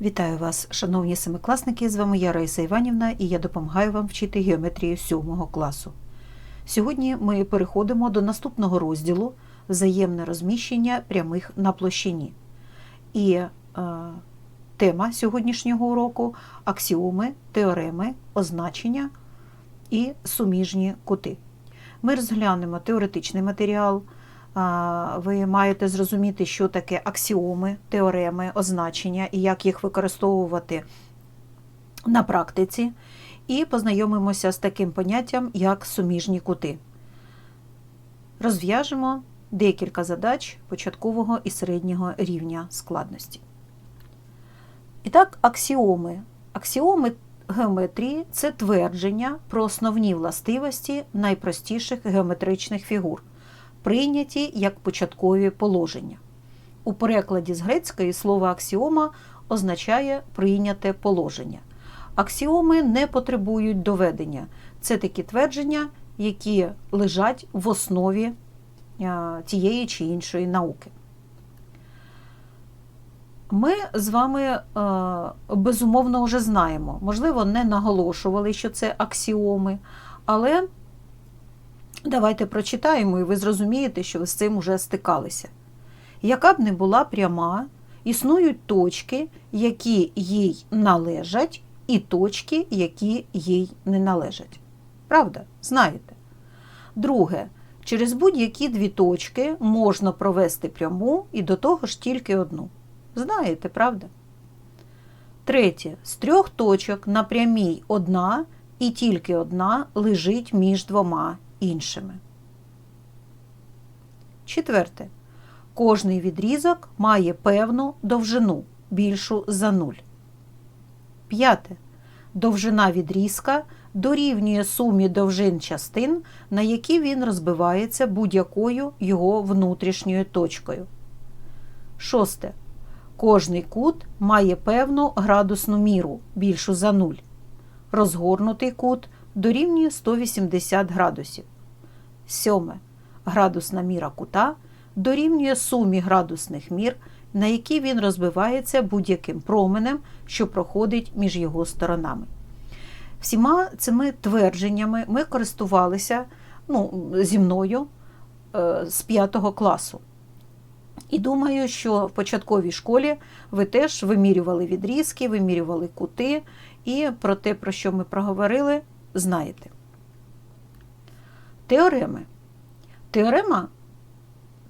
Вітаю вас, шановні семикласники! З вами я Раїса Іванівна і я допомагаю вам вчити геометрію 7 класу. Сьогодні ми переходимо до наступного розділу взаємне розміщення прямих на площині. І е, тема сьогоднішнього уроку аксіоми, теореми, означення і суміжні кути. Ми розглянемо теоретичний матеріал. Ви маєте зрозуміти, що таке аксіоми, теореми, означення і як їх використовувати на практиці, і познайомимося з таким поняттям, як суміжні кути. Розв'яжемо декілька задач початкового і середнього рівня складності. І так, аксіоми. Аксіоми геометрії це твердження про основні властивості найпростіших геометричних фігур прийняті як початкові положення. У перекладі з грецької слово аксіома означає прийняте положення. Аксіоми не потребують доведення. Це такі твердження, які лежать в основі тієї чи іншої науки. Ми з вами безумовно вже знаємо, можливо, не наголошували, що це аксіоми, але Давайте прочитаємо, і ви зрозумієте, що ви з цим вже стикалися. Яка б не була пряма, існують точки, які їй належать, і точки, які їй не належать. Правда? Знаєте? Друге, через будь-які дві точки можна провести пряму і до того ж тільки одну. Знаєте, правда? Третє, з трьох точок на прямій одна і тільки одна лежить між двома іншими. Четверте. Кожний відрізок має певну довжину більшу за нуль. П'яте. Довжина відрізка дорівнює сумі довжин частин, на які він розбивається будь-якою його внутрішньою точкою. Шосте. Кожний кут має певну градусну міру більшу за нуль. Розгорнутий кут дорівнює 180 градусів. Сьоме. Градусна міра кута дорівнює сумі градусних мір, на які він розбивається будь-яким променем, що проходить між його сторонами. Всіма цими твердженнями ми користувалися ну, зі мною е, з 5 класу. І думаю, що в початковій школі ви теж вимірювали відрізки, вимірювали кути, і про те, про що ми проговорили, знаєте. Теореми. Теорема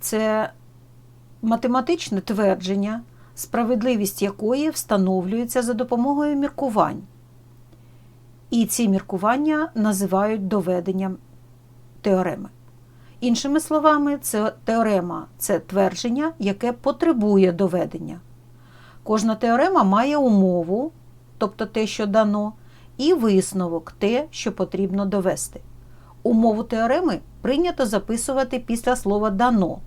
це математичне твердження, справедливість якої встановлюється за допомогою міркувань. І ці міркування називають доведенням теореми. Іншими словами, це теорема це твердження, яке потребує доведення. Кожна теорема має умову, тобто те, що дано, і висновок те, що потрібно довести. Умову теореми прийнято записувати після слова дано,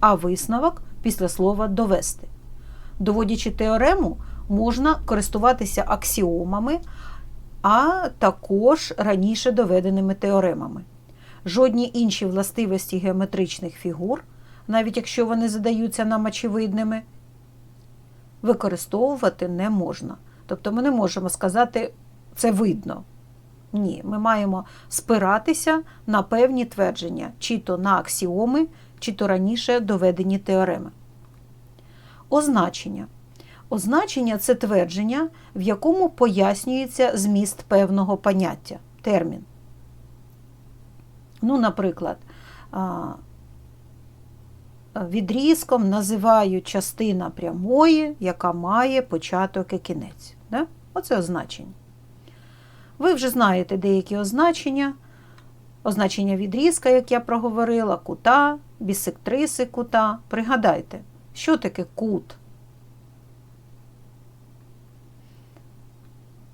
а висновок після слова довести. Доводячи теорему, можна користуватися аксіомами, а також раніше доведеними теоремами. Жодні інші властивості геометричних фігур, навіть якщо вони задаються нам очевидними, використовувати не можна. Тобто ми не можемо сказати, це видно. Ні, ми маємо спиратися на певні твердження, чи то на аксіоми, чи то раніше доведені теореми. Означення. Означення це твердження, в якому пояснюється зміст певного поняття, термін. Ну, наприклад, відрізком називають частина прямої, яка має початок і кінець. Да? Оце означення. Ви вже знаєте деякі означення, означення відрізка, як я проговорила, кута, бісектриси кута. Пригадайте, що таке кут?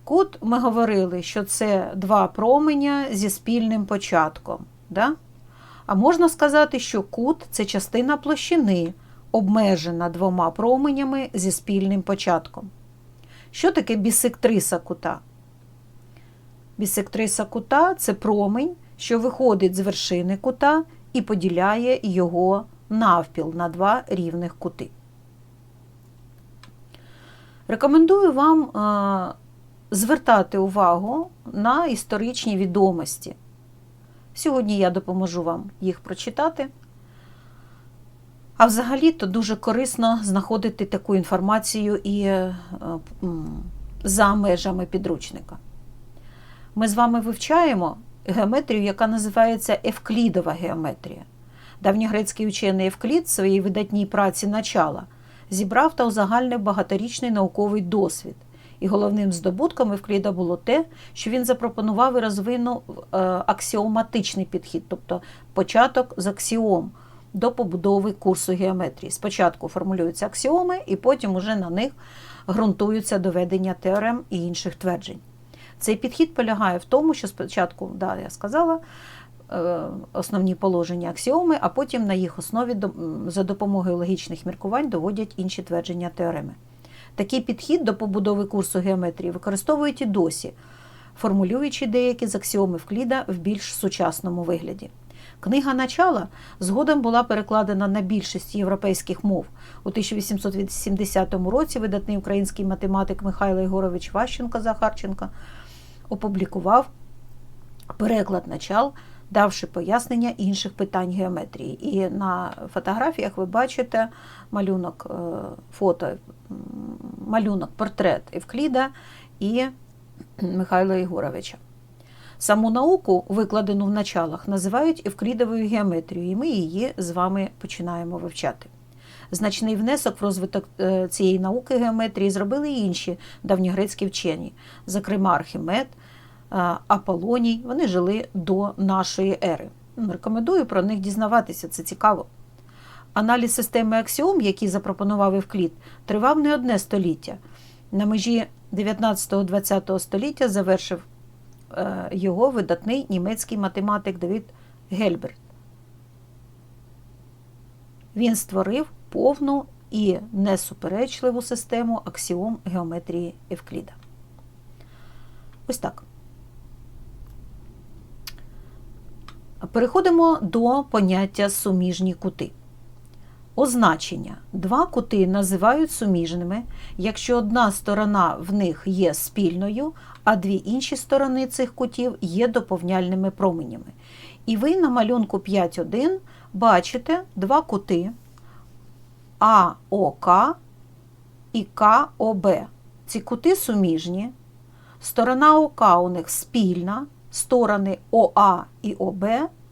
Кут ми говорили, що це два променя зі спільним початком. Да? А можна сказати, що кут це частина площини, обмежена двома променями зі спільним початком. Що таке бісектриса кута? Бісектриса кута це промень, що виходить з вершини кута і поділяє його навпіл на два рівних кути. Рекомендую вам е, звертати увагу на історичні відомості. Сьогодні я допоможу вам їх прочитати. А взагалі-то дуже корисно знаходити таку інформацію і е, за межами підручника. Ми з вами вивчаємо геометрію, яка називається Евклідова геометрія. Давньогрецький учений Евклід в своїй видатній праці начала зібрав та узагальнив багаторічний науковий досвід. І головним здобутком Евкліда було те, що він запропонував і розвинув е, аксіоматичний підхід, тобто початок з аксіом до побудови курсу геометрії. Спочатку формулюються аксіоми, і потім уже на них ґрунтуються доведення теорем і інших тверджень. Цей підхід полягає в тому, що спочатку, да, я сказала, е, основні положення аксіоми, а потім на їх основі за допомогою логічних міркувань доводять інші твердження теореми. Такий підхід до побудови курсу геометрії використовують і досі, формулюючи деякі з аксіоми Вкліда в більш сучасному вигляді. Книга начала згодом була перекладена на більшість європейських мов. У 1880 році видатний український математик Михайло Ігорович Ващенко Захарченко опублікував переклад начал, давши пояснення інших питань геометрії. І на фотографіях ви бачите малюнок е, фото, малюнок, портрет Евкліда і Михайла Ігоровича. Саму науку, викладену в началах, називають евклідовою геометрією, і ми її з вами починаємо вивчати. Значний внесок в розвиток е, цієї науки геометрії зробили і інші давньогрецькі вчені, зокрема Архімед, е, Аполлоній. Вони жили до нашої ери. Рекомендую про них дізнаватися, це цікаво. Аналіз системи аксіом, який запропонував Евклід, тривав не одне століття. На межі 19-20 століття завершив е, його видатний німецький математик Давід Гельберт. Він створив повну і несуперечливу систему аксіом геометрії Евкліда. Ось так. Переходимо до поняття суміжні кути. Означення. Два кути називають суміжними, якщо одна сторона в них є спільною, а дві інші сторони цих кутів є доповняльними променями. І ви на малюнку 5.1 бачите два кути АОК і КОБ. Ці кути суміжні. Сторона ОК у них спільна, сторони ОА і ОБ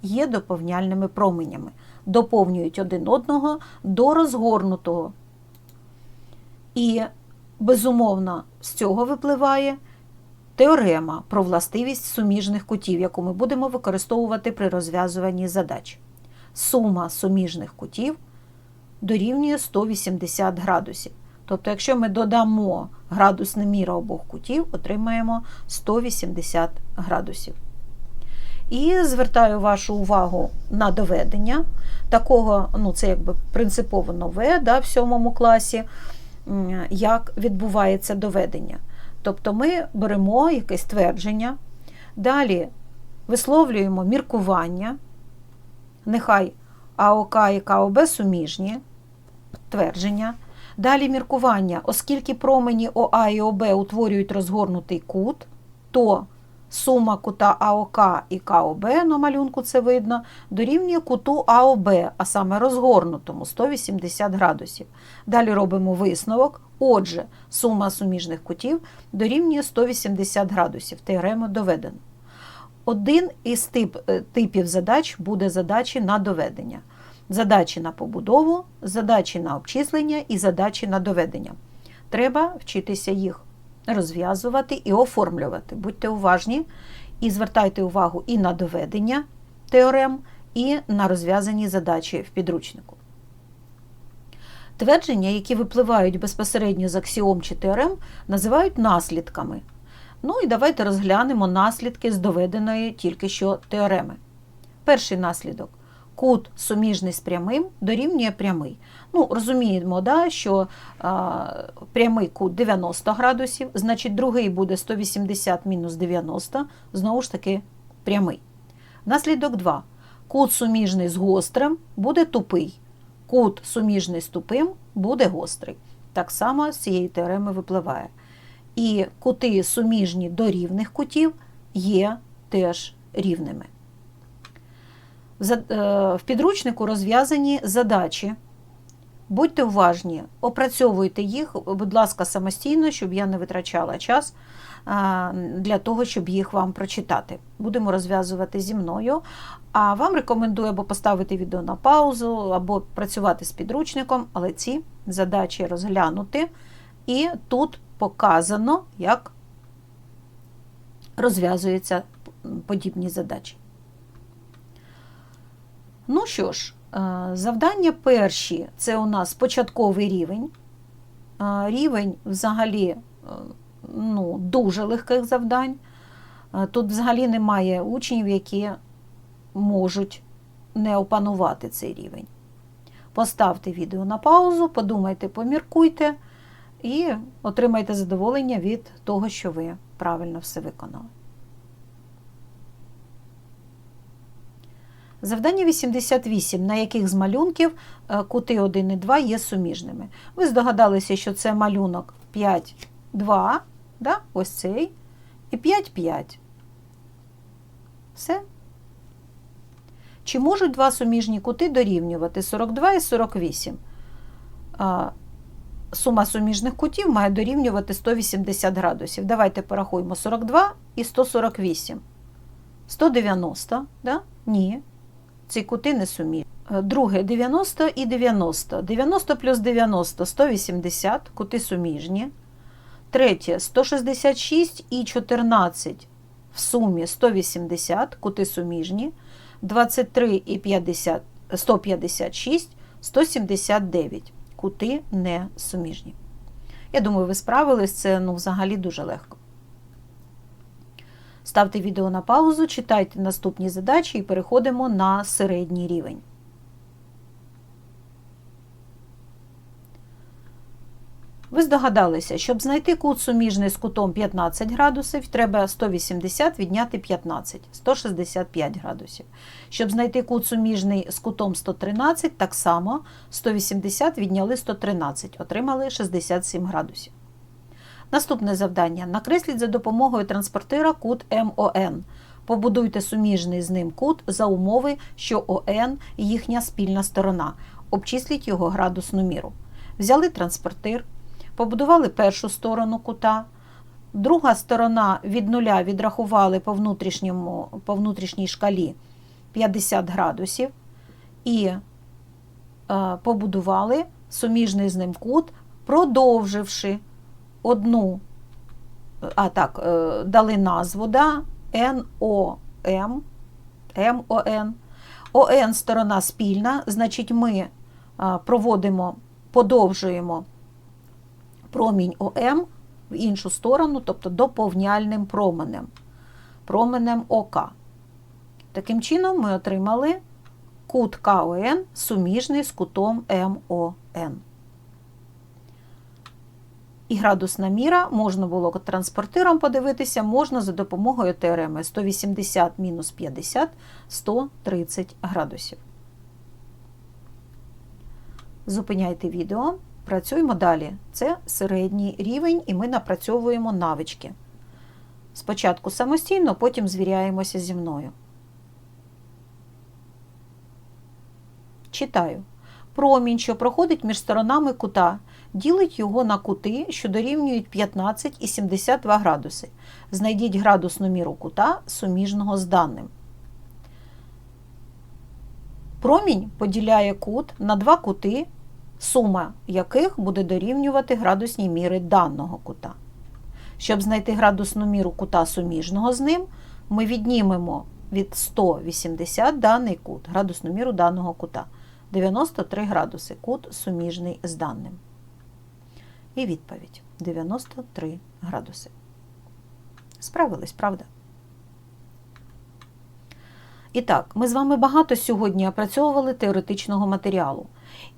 є доповняльними променями, доповнюють один одного до розгорнутого. І, безумовно, з цього випливає теорема про властивість суміжних кутів, яку ми будемо використовувати при розв'язуванні задач. Сума суміжних кутів дорівнює 180 градусів. Тобто, якщо ми додамо градусне міра обох кутів, отримаємо 180 градусів. І звертаю вашу увагу на доведення такого, ну це якби принципово нове да, в сьомому класі, як відбувається доведення. Тобто ми беремо якесь твердження, далі висловлюємо міркування, нехай АОК і КОБ суміжні твердження. Далі міркування, оскільки промені ОА і ОБ утворюють розгорнутий кут, то сума кута АОК і КОБ, на малюнку це видно, дорівнює куту АОБ, а саме розгорнутому 180 градусів. Далі робимо висновок. Отже, сума суміжних кутів дорівнює 180 градусів. Теорему доведено. Один із тип, е, типів задач буде задачі на доведення. Задачі на побудову, задачі на обчислення і задачі на доведення. Треба вчитися їх розв'язувати і оформлювати. Будьте уважні і звертайте увагу і на доведення теорем, і на розв'язані задачі в підручнику. Твердження, які випливають безпосередньо з аксіом чи теорем, називають наслідками. Ну і давайте розглянемо наслідки з доведеної тільки що теореми. Перший наслідок. Кут суміжний з прямим дорівнює прямий. Ну, розуміємо, да, що а, прямий кут 90 градусів, значить другий буде 180 мінус 90, знову ж таки прямий. Наслідок 2. Кут суміжний з гострим буде тупий. Кут суміжний з тупим буде гострий. так само з цієї теореми випливає. І кути суміжні до рівних кутів є теж рівними. Е, В підручнику розв'язані задачі. Будьте уважні, опрацьовуйте їх, будь ласка, самостійно, щоб я не витрачала час для того, щоб їх вам прочитати. Будемо розв'язувати зі мною. А вам рекомендую або поставити відео на паузу, або працювати з підручником, але ці задачі розглянути. І тут показано, як розв'язуються подібні задачі. Ну що ж, е, завдання перші це у нас початковий рівень. Е, Рівень взагалі е, ну, дуже легких завдань. Тут взагалі немає учнів, які можуть не опанувати цей рівень. Поставте відео на паузу, подумайте, поміркуйте і отримайте задоволення від того, що ви правильно все виконали. Завдання 88, на яких з малюнків е, кути 1 і 2 є суміжними. Ви здогадалися, що це малюнок 5, 2, да? ось цей, і 5, 5. Все. Чи можуть два суміжні кути дорівнювати 42 і 48? Сума суміжних кутів має дорівнювати 180 градусів. Давайте порахуємо 42 і 148. 190, да? Ні. Ці кути не суміжні. Е, Друге 90 і 90. 90 плюс 90 180, кути суміжні. Третє 166 і 14 в сумі 180, кути суміжні. 23 і 50, 156, 179. Кути не суміжні. Я думаю, ви справились, це ну, взагалі дуже легко. Ставте відео на паузу, читайте наступні задачі і переходимо на середній рівень. Ви здогадалися, щоб знайти кут суміжний з кутом 15 градусів, треба 180 відняти 15, 165 градусів. Щоб знайти кут суміжний з кутом 113, так само 180 відняли 113, отримали 67 градусів. Наступне завдання. Накресліть за допомогою транспортира кут МОН. Побудуйте суміжний з ним кут за умови, що ОН – їхня спільна сторона. Обчисліть його градусну міру. Взяли транспортир, побудували першу сторону кута, друга сторона від нуля відрахували по, внутрішньому, по внутрішній шкалі 50 градусів і е, побудували суміжний з ним кут, продовживши одну, а так, е, дали назву да, НОМ, МОН. ОН сторона спільна, значить, ми е, проводимо, подовжуємо промінь ОМ в іншу сторону, тобто доповняльним променем, променем ОК. Таким чином, ми отримали кут КОН суміжний з кутом МОН. І градусна міра можна було транспортиром подивитися, можна за допомогою теореми 180 мінус 50 130 градусів. Зупиняйте відео, працюємо далі. Це середній рівень, і ми напрацьовуємо навички. Спочатку самостійно, потім звіряємося зі мною. Читаю. Промінь, що проходить між сторонами кута, ділить його на кути, що дорівнюють 15 і 72 градуси. Знайдіть градусну міру кута суміжного з даним. Промінь поділяє кут на два кути, сума яких буде дорівнювати градусній міри даного кута. Щоб знайти градусну міру кута суміжного з ним, ми віднімемо від 180 даний кут, градусну міру даного кута. 93 градуси кут суміжний з даним. І відповідь 93 градуси. Справились, правда? І так, ми з вами багато сьогодні опрацьовували теоретичного матеріалу.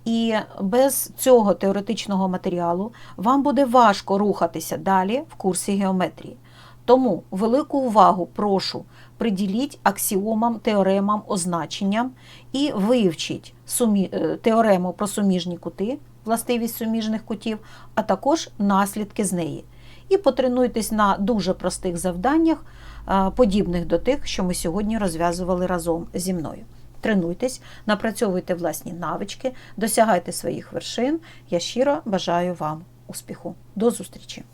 І без цього теоретичного матеріалу вам буде важко рухатися далі в курсі геометрії. Тому велику увагу прошу приділіть аксіомам, теоремам, означенням і вивчіть сумі... теорему про суміжні кути властивість суміжних кутів, а також наслідки з неї. І потренуйтесь на дуже простих завданнях, е, подібних до тих, що ми сьогодні розв'язували разом зі мною. Тренуйтесь, напрацьовуйте власні навички, досягайте своїх вершин. Я щиро бажаю вам успіху. До зустрічі!